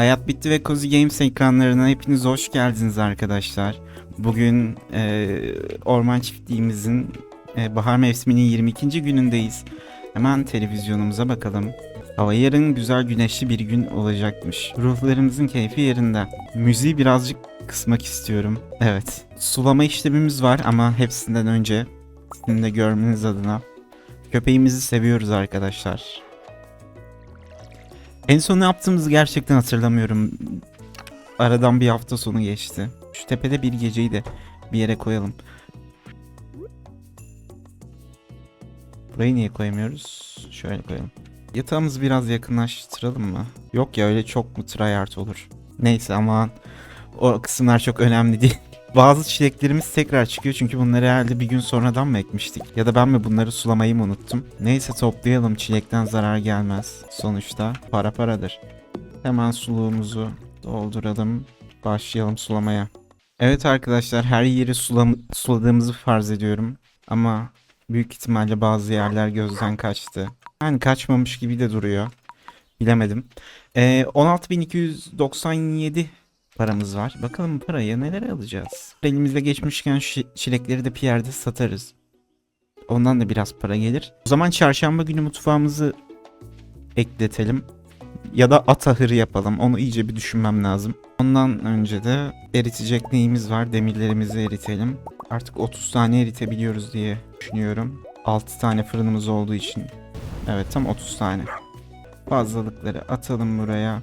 Hayat Bitti ve Cozy Games ekranlarına hepiniz hoş geldiniz arkadaşlar. Bugün e, Orman Çiftliğimizin e, bahar mevsiminin 22. günündeyiz. Hemen televizyonumuza bakalım. Hava yarın güzel güneşli bir gün olacakmış. Ruhlarımızın keyfi yerinde. Müziği birazcık kısmak istiyorum. Evet. Sulama işlemimiz var ama hepsinden önce sizin de görmeniz adına köpeğimizi seviyoruz arkadaşlar. En son ne yaptığımızı gerçekten hatırlamıyorum. Aradan bir hafta sonu geçti. Şu tepede bir geceyi de bir yere koyalım. Burayı niye koyamıyoruz? Şöyle koyalım. Yatağımızı biraz yakınlaştıralım mı? Yok ya öyle çok mu tryhard olur. Neyse aman o kısımlar çok önemli değil. Bazı çileklerimiz tekrar çıkıyor çünkü bunları herhalde bir gün sonradan mı ekmiştik? Ya da ben mi bunları sulamayı mı unuttum? Neyse toplayalım çilekten zarar gelmez. Sonuçta para paradır. Hemen suluğumuzu dolduralım. Başlayalım sulamaya. Evet arkadaşlar her yeri sulam suladığımızı farz ediyorum. Ama büyük ihtimalle bazı yerler gözden kaçtı. Yani kaçmamış gibi de duruyor. Bilemedim. Ee, 16.297 paramız var. Bakalım parayı neler alacağız? Elimizde geçmişken şu çilekleri de Pierre'de satarız. Ondan da biraz para gelir. O zaman çarşamba günü mutfağımızı ekletelim. Ya da at ahırı yapalım. Onu iyice bir düşünmem lazım. Ondan önce de eritecek neyimiz var? Demirlerimizi eritelim. Artık 30 tane eritebiliyoruz diye düşünüyorum. 6 tane fırınımız olduğu için. Evet tam 30 tane. Fazlalıkları atalım buraya.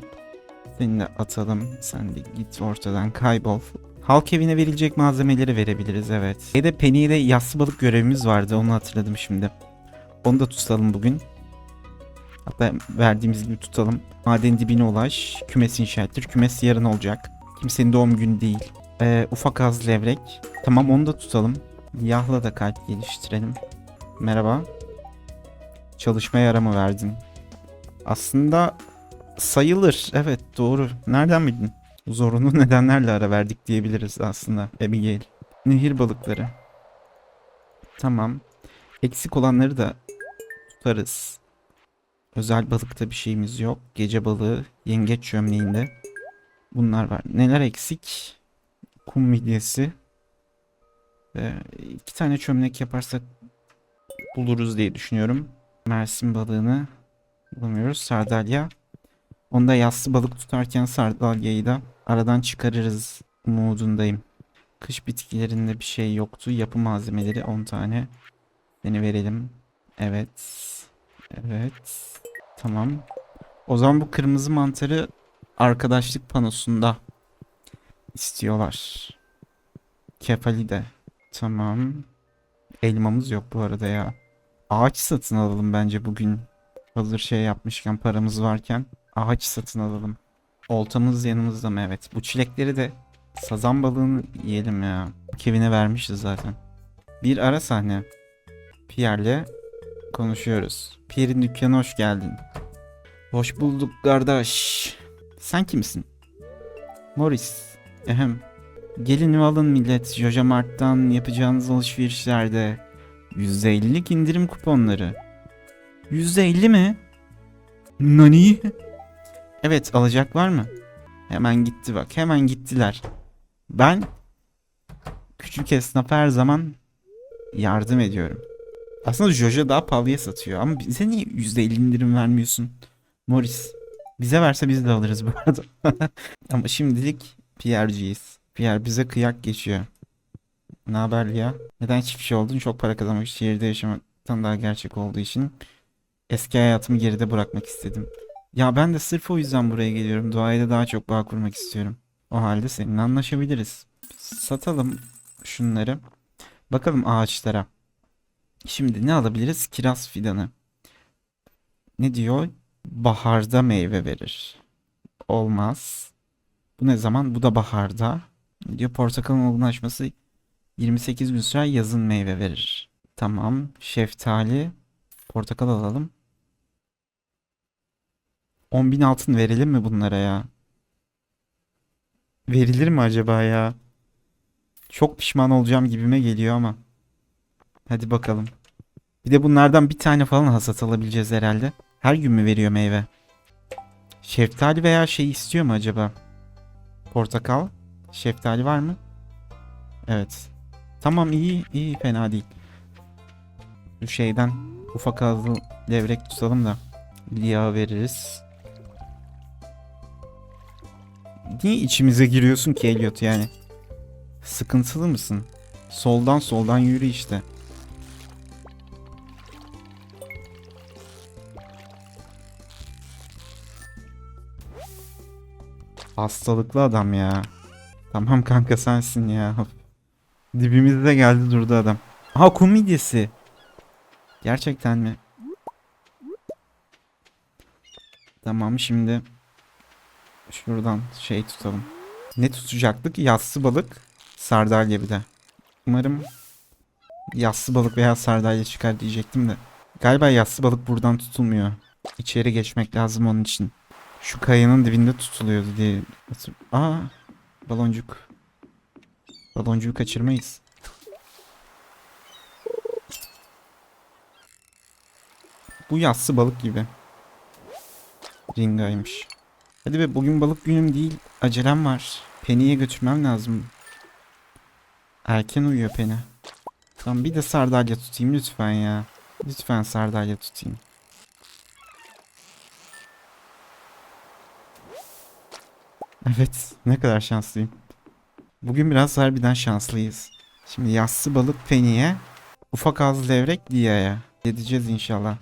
Seni de atalım. Sen de git ortadan kaybol. Halk evine verilecek malzemeleri verebiliriz evet. Bir de Penny'de yassı balık görevimiz vardı onu hatırladım şimdi. Onu da tutalım bugün. Hatta verdiğimiz gibi tutalım. Maden dibine ulaş. Kümes inşa ettir. Kümes yarın olacak. Kimsenin doğum günü değil. Ee, ufak az levrek. Tamam onu da tutalım. Yahla da kalp geliştirelim. Merhaba. Çalışma yaramı verdin. Aslında sayılır. Evet doğru. Nereden bildin? Zorunlu nedenlerle ara verdik diyebiliriz aslında Abigail. Nehir balıkları. Tamam. Eksik olanları da tutarız. Özel balıkta bir şeyimiz yok. Gece balığı, yengeç çömleğinde. Bunlar var. Neler eksik? Kum midyesi. Ve iki tane çömlek yaparsak buluruz diye düşünüyorum. Mersin balığını bulamıyoruz. Sardalya. Onda yassı balık tutarken sardalyayı da aradan çıkarırız umudundayım. Kış bitkilerinde bir şey yoktu. Yapı malzemeleri 10 tane. Seni verelim. Evet. Evet. Tamam. O zaman bu kırmızı mantarı arkadaşlık panosunda istiyorlar. Kefali de. Tamam. Elmamız yok bu arada ya. Ağaç satın alalım bence bugün. Hazır şey yapmışken paramız varken. Ağaç satın alalım. Oltamız yanımızda mı? Evet. Bu çilekleri de sazan balığını yiyelim ya. Kevin'e vermişiz zaten. Bir ara sahne. Pierre'le konuşuyoruz. Pierre'in dükkanına hoş geldin. Hoş bulduk kardeş. Sen kimsin? Morris. Ehem. Gelin alın millet. Joja Mart'tan yapacağınız alışverişlerde %50'lik indirim kuponları. %50 mi? Nani? Evet alacak var mı? Hemen gitti bak. Hemen gittiler. Ben küçük esnaf her zaman yardım ediyorum. Aslında Jojo daha pahalıya satıyor ama bize niye %50 indirim vermiyorsun? Morris. Bize verse biz de alırız bu arada. ama şimdilik PR'ciyiz. PR bize kıyak geçiyor. Ne haber ya? Neden çiftçi oldun? Çok para kazanmak için şehirde yaşamaktan daha gerçek olduğu için eski hayatımı geride bırakmak istedim. Ya ben de sırf o yüzden buraya geliyorum. Doğayla daha çok bağ kurmak istiyorum. O halde seninle anlaşabiliriz. Satalım şunları. Bakalım ağaçlara. Şimdi ne alabiliriz? Kiraz fidanı. Ne diyor? Baharda meyve verir. Olmaz. Bu ne zaman? Bu da baharda. Ne diyor? Portakalın olgunlaşması 28 gün sürer yazın meyve verir. Tamam. Şeftali. Portakal alalım. 10.000 altın verelim mi bunlara ya? Verilir mi acaba ya? Çok pişman olacağım gibime geliyor ama. Hadi bakalım. Bir de bunlardan bir tane falan hasat alabileceğiz herhalde. Her gün mü veriyor meyve? Şeftali veya şey istiyor mu acaba? Portakal. Şeftali var mı? Evet. Tamam iyi iyi fena değil. Şu şeyden ufak ağızlı levrek tutalım da Lia veririz. Niye içimize giriyorsun ki Elliot yani? Sıkıntılı mısın? Soldan soldan yürü işte. Hastalıklı adam ya. Tamam kanka sensin ya. Dibimizde geldi durdu adam. Aha kum midyesi. Gerçekten mi? Tamam şimdi şuradan şey tutalım. Ne tutacaktık? Yassı balık, sardalya bir de. Umarım yassı balık veya sardalya çıkar diyecektim de. Galiba yassı balık buradan tutulmuyor. İçeri geçmek lazım onun için. Şu kayanın dibinde tutuluyordu diye. Aa, baloncuk. Baloncuğu kaçırmayız. Bu yassı balık gibi. Ringaymış. Hadi be bugün balık günüm değil. Acelem var. Penny'e götürmem lazım. Erken uyuyor Penny. Tamam bir de sardalya tutayım lütfen ya. Lütfen sardalya tutayım. Evet ne kadar şanslıyım. Bugün biraz harbiden şanslıyız. Şimdi yassı balık Penny'e. Ufak ağızlı levrek Lia'ya. Gideceğiz inşallah.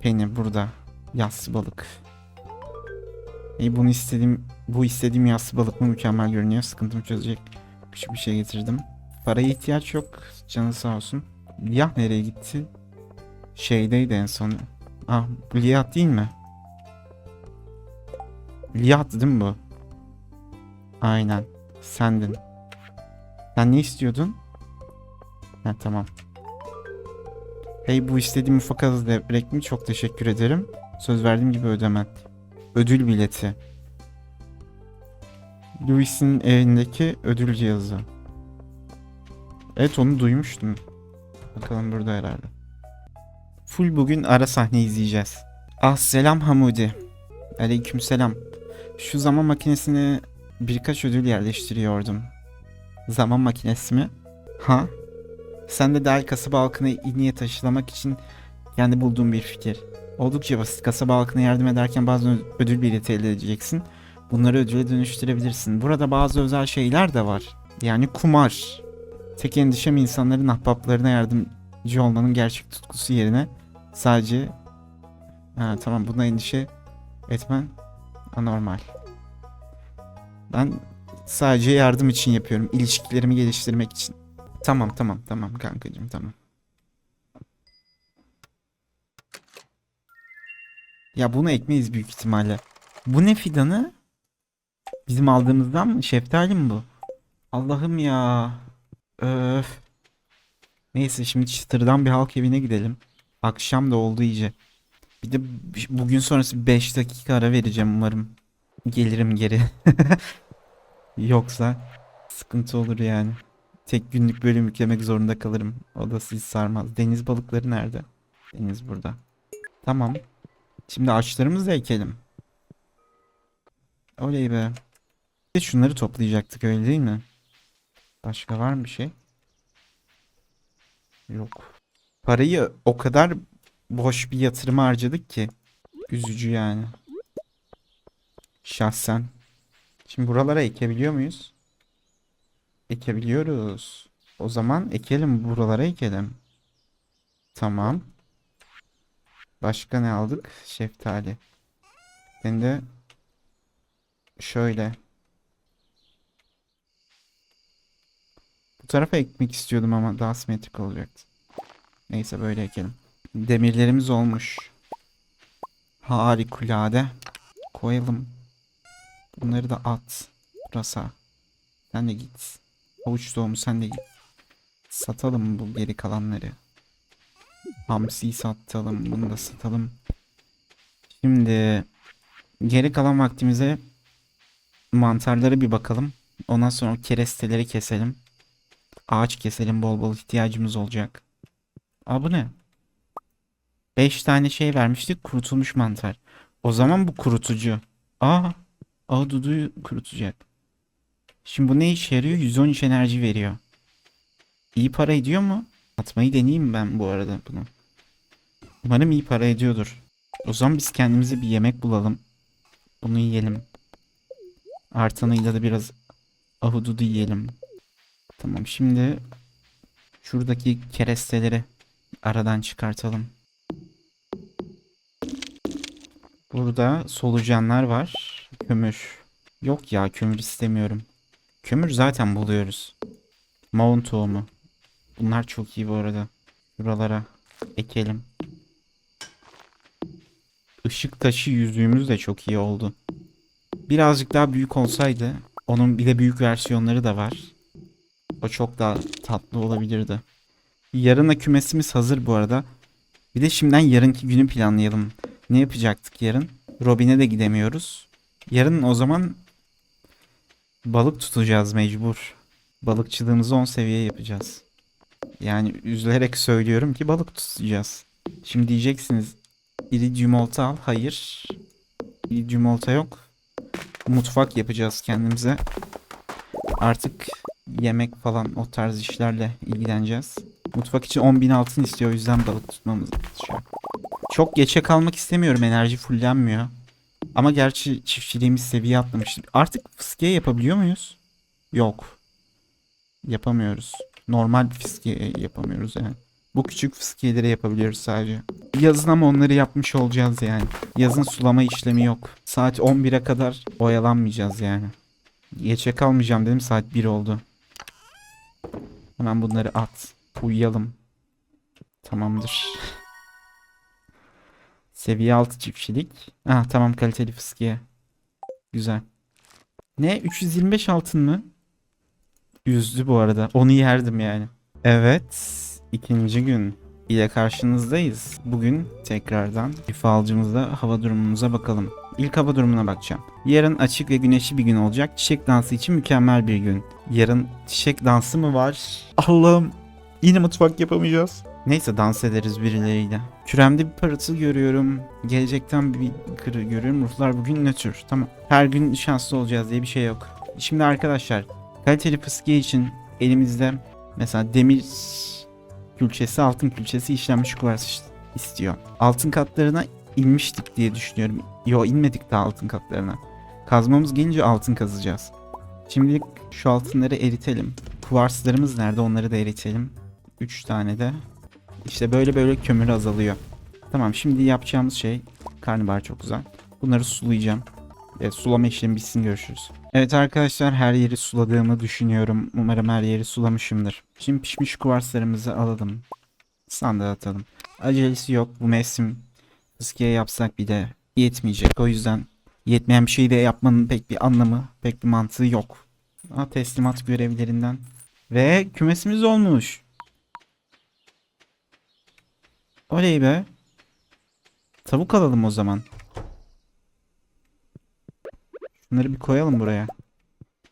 Penny burada. Yassı balık. İyi bunu istediğim bu istediğim yassı balık mı mükemmel görünüyor. Sıkıntımı çözecek küçük bir şey getirdim. Paraya ihtiyaç yok. Canı sağ olsun. Liyah nereye gitti? Şeydeydi en son. Ah Liyah değil mi? Liyah'tı değil mi bu? Aynen. Sendin. Sen ne istiyordun? Ha tamam. Hey bu istediğim ufak az devrek mi? Çok teşekkür ederim. Söz verdiğim gibi ödemen. Ödül bileti. Louis'in evindeki ödül cihazı. Evet onu duymuştum. Bakalım burada herhalde. Full bugün ara sahne izleyeceğiz. Ah selam Hamudi. Aleyküm selam. Şu zaman makinesine birkaç ödül yerleştiriyordum. Zaman makinesi mi? Ha? Sen de dahil kasaba halkını iyi niyet aşılamak için kendi bulduğum bir fikir. Oldukça basit. Kasaba halkına yardım ederken bazı ödül bileti elde edeceksin. Bunları ödüle dönüştürebilirsin. Burada bazı özel şeyler de var. Yani kumar. Tek endişem insanların ahbaplarına yardımcı olmanın gerçek tutkusu yerine sadece... Ha, tamam buna endişe etmen anormal. Ben sadece yardım için yapıyorum. İlişkilerimi geliştirmek için. Tamam tamam tamam kankacığım tamam. Ya bunu ekmeyiz büyük ihtimalle. Bu ne fidanı? Bizim aldığımızdan mı? Şeftali mi bu? Allah'ım ya. Öf. Neyse şimdi çıtırdan bir halk evine gidelim. Akşam da oldu iyice. Bir de bugün sonrası 5 dakika ara vereceğim umarım. Gelirim geri. Yoksa sıkıntı olur yani. Tek günlük bölüm yüklemek zorunda kalırım. O da sizi sarmaz. Deniz balıkları nerede? Deniz burada. Tamam. Şimdi ağaçlarımızı ekelim. Oley be. Bir şunları toplayacaktık öyle değil mi? Başka var mı bir şey? Yok. Parayı o kadar boş bir yatırıma harcadık ki. Üzücü yani. Şahsen. Şimdi buralara ekebiliyor muyuz? Ekebiliyoruz. O zaman ekelim buralara ekelim. Tamam. Başka ne aldık? Şeftali. Ben de şöyle. Bu tarafa ekmek istiyordum ama daha simetrik olacaktı. Neyse böyle ekelim. Demirlerimiz olmuş. Harikulade. Koyalım. Bunları da at. Burası. Sen de git. Havuç doğumu sen de git. Satalım bu geri kalanları. Hamsi'yi satalım. Bunu da satalım. Şimdi geri kalan vaktimize mantarlara bir bakalım. Ondan sonra keresteleri keselim. Ağaç keselim bol bol ihtiyacımız olacak. Aa bu ne? 5 tane şey vermiştik kurutulmuş mantar. O zaman bu kurutucu. Aa, ahududuyu kurutacak. Şimdi bu ne işe yarıyor? 113 enerji veriyor. İyi para ediyor mu? Atmayı deneyeyim ben bu arada bunu. Umarım iyi para ediyordur. O zaman biz kendimize bir yemek bulalım. Bunu yiyelim. Artanıyla da biraz ahududu yiyelim. Tamam şimdi şuradaki keresteleri aradan çıkartalım. Burada solucanlar var. Kömür. Yok ya kömür istemiyorum. Kömür zaten buluyoruz. Maun tohumu. Bunlar çok iyi bu arada. Buralara ekelim. Işık taşı yüzüğümüz de çok iyi oldu. Birazcık daha büyük olsaydı onun bir de büyük versiyonları da var. O çok daha tatlı olabilirdi. Yarına kümesimiz hazır bu arada. Bir de şimdiden yarınki günü planlayalım. Ne yapacaktık yarın? Robin'e de gidemiyoruz. Yarın o zaman balık tutacağız mecbur. Balıkçılığımızı 10 seviye yapacağız. Yani üzülerek söylüyorum ki balık tutacağız. Şimdi diyeceksiniz iridium olta al. Hayır. Iridium olta yok. Mutfak yapacağız kendimize. Artık yemek falan o tarz işlerle ilgileneceğiz. Mutfak için 10.000 altın istiyor o yüzden balık tutmamız gerekiyor. Çok geçe kalmak istemiyorum enerji fullenmiyor. Ama gerçi çiftçiliğimiz seviye atlamış. Artık fıskiye yapabiliyor muyuz? Yok. Yapamıyoruz. Normal fıskiye yapamıyoruz yani. Bu küçük fıskiyeleri yapabiliyoruz sadece. Yazın ama onları yapmış olacağız yani. Yazın sulama işlemi yok. Saat 11'e kadar oyalanmayacağız yani. Geçe kalmayacağım dedim saat 1 oldu. Hemen bunları at. Uyuyalım. Tamamdır. Seviye 6 çiftçilik. Ah tamam kaliteli fıskiye. Güzel. Ne 325 altın mı? Üzdü bu arada. Onu yerdim yani. Evet. ikinci gün ile karşınızdayız. Bugün tekrardan falcımızda hava durumumuza bakalım. İlk hava durumuna bakacağım. Yarın açık ve güneşli bir gün olacak. Çiçek dansı için mükemmel bir gün. Yarın çiçek dansı mı var? Allah'ım yine mutfak yapamayacağız. Neyse dans ederiz birileriyle. Küremde bir parıltı görüyorum. Gelecekten bir kırı görüyorum. Ruhlar bugün nötr. Tamam. Her gün şanslı olacağız diye bir şey yok. Şimdi arkadaşlar kaliteli fıskiye için elimizde mesela demir külçesi, altın külçesi işlenmiş kuvars istiyor. Altın katlarına inmiştik diye düşünüyorum. Yo inmedik daha altın katlarına. Kazmamız gelince altın kazacağız. Şimdilik şu altınları eritelim. Kuvarslarımız nerede onları da eritelim. 3 tane de. İşte böyle böyle kömür azalıyor. Tamam şimdi yapacağımız şey karnabahar çok güzel. Bunları sulayacağım. Evet, sulama işlemi bitsin görüşürüz. Evet arkadaşlar her yeri suladığımı düşünüyorum. Umarım her yeri sulamışımdır. Şimdi pişmiş kuvarslarımızı alalım. Sandığa atalım. Acelesi yok. Bu mevsim fıskiye yapsak bir de yetmeyecek. O yüzden yetmeyen bir şeyi de yapmanın pek bir anlamı, pek bir mantığı yok. Aa, teslimat görevlerinden. Ve kümesimiz olmuş. Oley be. Tavuk alalım o zaman. Bunları bir koyalım buraya.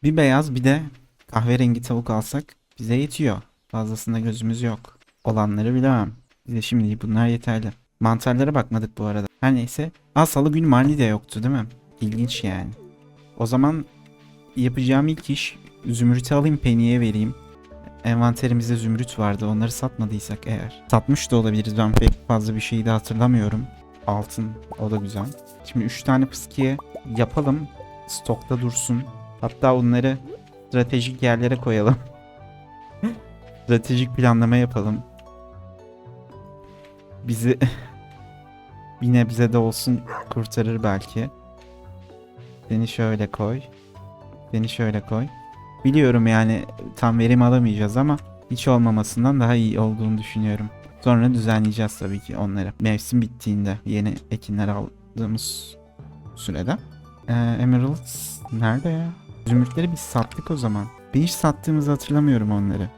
Bir beyaz bir de kahverengi tavuk alsak bize yetiyor. Fazlasında gözümüz yok. Olanları bilemem. Bize şimdi bunlar yeterli. Mantarlara bakmadık bu arada. Her neyse. Aa salı günü Marley de yoktu değil mi? İlginç yani. O zaman yapacağım ilk iş zümrütü alayım Penny'e vereyim. Envanterimizde zümrüt vardı. Onları satmadıysak eğer. Satmış da olabiliriz. Ben pek fazla bir şeyi de hatırlamıyorum. Altın. O da güzel. Şimdi 3 tane fıskiye yapalım. Stokta dursun. Hatta onları stratejik yerlere koyalım. stratejik planlama yapalım. Bizi bir nebze de olsun kurtarır belki. Beni şöyle koy. Beni şöyle koy. Biliyorum yani tam verim alamayacağız ama hiç olmamasından daha iyi olduğunu düşünüyorum. Sonra düzenleyeceğiz tabii ki onları. Mevsim bittiğinde yeni ekinler aldığımız sürede. Ee, Emeralds nerede ya? Zümrütleri biz sattık o zaman. Ben hiç sattığımızı hatırlamıyorum onları.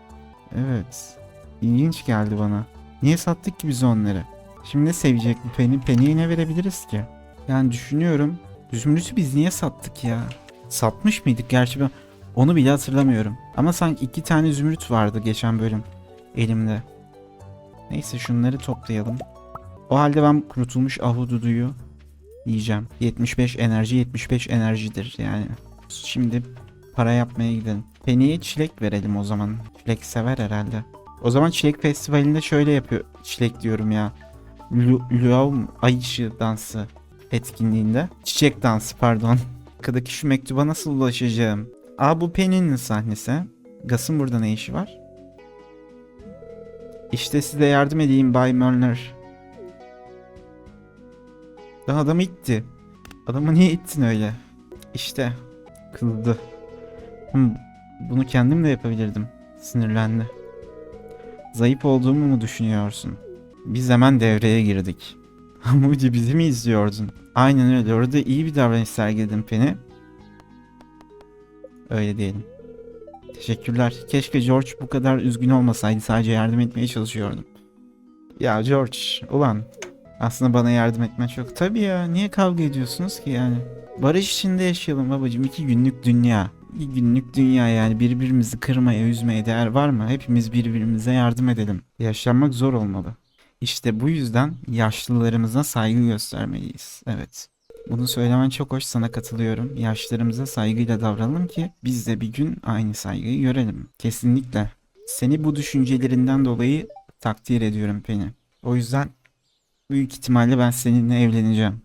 Evet. İlginç geldi bana. Niye sattık ki biz onları? Şimdi ne sevecek bu Penny? Penny'e ne verebiliriz ki? Yani düşünüyorum. Zümrüt'ü biz niye sattık ya? Satmış mıydık? Gerçi ben onu bile hatırlamıyorum. Ama sanki iki tane zümrüt vardı geçen bölüm elimde. Neyse şunları toplayalım. O halde ben kurutulmuş ahududuyu Diyeceğim. 75 enerji 75 enerjidir yani. Şimdi para yapmaya gidelim. Penny'e çilek verelim o zaman. Çilek sever herhalde. O zaman çilek festivalinde şöyle yapıyor. Çilek diyorum ya. Lu- Luau ay ışığı dansı etkinliğinde. Çiçek dansı pardon. Arkadaki şu mektuba nasıl ulaşacağım? Aa bu Penny'nin sahnesi. Gas'ın burada ne işi var? İşte size yardım edeyim Bay Mörner. Daha adamı itti. Adamı niye ittin öyle? İşte kızdı. Hmm, bunu kendim de yapabilirdim. Sinirlendi. Zayıf olduğumu mu düşünüyorsun? Biz hemen devreye girdik. Hamudi bizi mi izliyordun? Aynen öyle. Orada iyi bir davranış sergiledin Penny. Öyle diyelim. Teşekkürler. Keşke George bu kadar üzgün olmasaydı. Sadece yardım etmeye çalışıyordum. Ya George, ulan aslında bana yardım etmen çok. Tabii ya, niye kavga ediyorsunuz ki yani? Barış içinde yaşayalım babacığım. İki günlük dünya. İki günlük dünya yani birbirimizi kırmaya, üzmeye değer var mı? Hepimiz birbirimize yardım edelim. Yaşlanmak zor olmalı. İşte bu yüzden yaşlılarımıza saygı göstermeliyiz. Evet. Bunu söylemen çok hoş sana katılıyorum. Yaşlarımıza saygıyla davranalım ki biz de bir gün aynı saygıyı görelim. Kesinlikle. Seni bu düşüncelerinden dolayı takdir ediyorum Penny. O yüzden büyük ihtimalle ben seninle evleneceğim.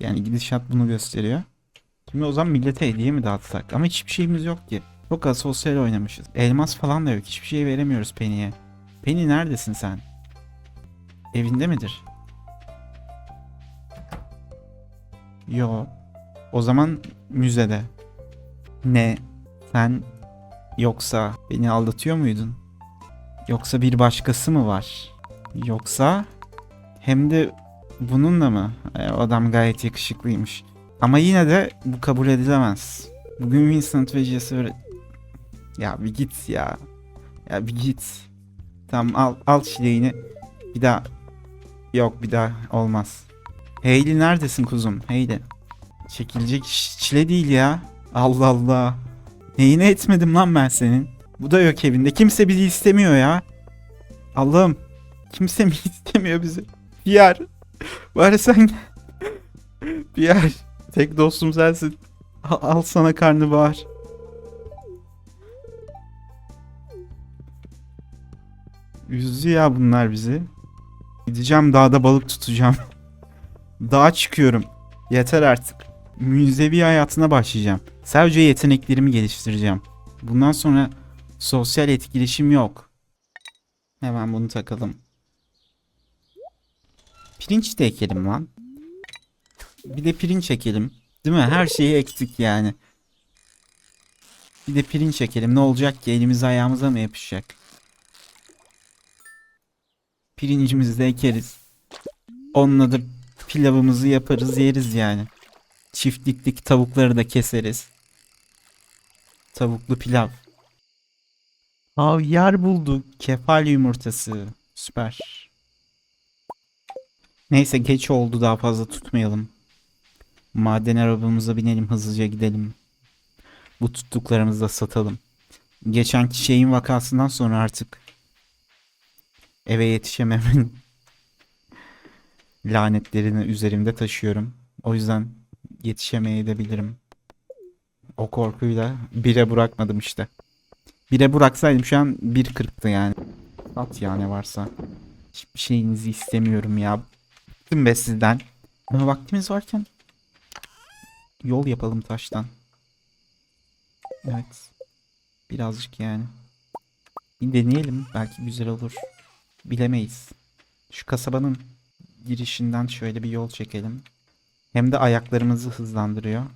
Yani gidişat bunu gösteriyor. Şimdi o zaman millete hediye mi dağıtsak? Ama hiçbir şeyimiz yok ki. Çok az sosyal oynamışız. Elmas falan da yok. Hiçbir şey veremiyoruz Penny'e. Penny neredesin sen? Evinde midir? Yo. O zaman müzede. Ne? Sen yoksa beni aldatıyor muydun? Yoksa bir başkası mı var? Yoksa hem de bununla mı? E, adam gayet yakışıklıymış. Ama yine de bu kabul edilemez. Bugün Vincent ve Jesse öyle... Ya bir git ya. Ya bir git. Tamam al, al çileğini. Bir daha... Yok bir daha olmaz. Hayley neredesin kuzum? Hayley. Çekilecek iş çile değil ya. Allah Allah. Neyine etmedim lan ben senin? Bu da yok evinde. Kimse bizi istemiyor ya. Allah'ım. Kimse mi istemiyor bizi? Pierre. Bari sen. Pierre. Tek dostum sensin. Al, al sana karnabahar. Üzdü ya bunlar bizi. Gideceğim dağda balık tutacağım. Dağa çıkıyorum. Yeter artık. Müzevi hayatına başlayacağım. Sadece yeteneklerimi geliştireceğim. Bundan sonra sosyal etkileşim yok. Hemen bunu takalım. Pirinç de ekelim lan. Bir de pirinç ekelim. Değil mi? Her şeyi ektik yani. Bir de pirinç ekelim. Ne olacak ki? Elimiz ayağımıza mı yapışacak? Pirincimizi de ekeriz. Onunla da pilavımızı yaparız yeriz yani. Çiftlikteki tavukları da keseriz. Tavuklu pilav. Havyar bulduk. Kefal yumurtası. Süper. Neyse geç oldu daha fazla tutmayalım. Maden arabamıza binelim hızlıca gidelim. Bu tuttuklarımızı da satalım. Geçenki şeyin vakasından sonra artık eve yetişememin lanetlerini üzerimde taşıyorum. O yüzden yetişemeye de bilirim. O korkuyla bire bırakmadım işte. Bire bıraksaydım şu an 1.40'tı yani. At ya ne varsa. Hiçbir şeyinizi istemiyorum ya. Bıktım be sizden. Ama vaktimiz varken yol yapalım taştan. Evet. Birazcık yani. Bir deneyelim. Belki güzel olur. Bilemeyiz. Şu kasabanın girişinden şöyle bir yol çekelim. Hem de ayaklarımızı hızlandırıyor.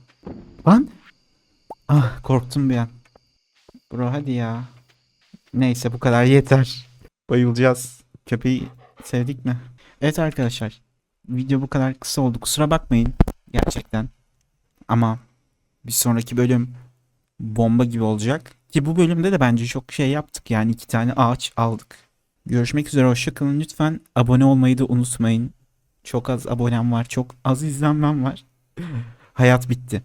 Lan! Ah korktum bir an. Bro hadi ya. Neyse bu kadar yeter. Bayılacağız. Köpeği sevdik mi? Evet arkadaşlar. Video bu kadar kısa oldu. Kusura bakmayın. Gerçekten. Ama bir sonraki bölüm bomba gibi olacak. Ki bu bölümde de bence çok şey yaptık. Yani iki tane ağaç aldık. Görüşmek üzere. Hoşçakalın. Lütfen abone olmayı da unutmayın. Çok az abonem var. Çok az izlenmem var. Hayat bitti.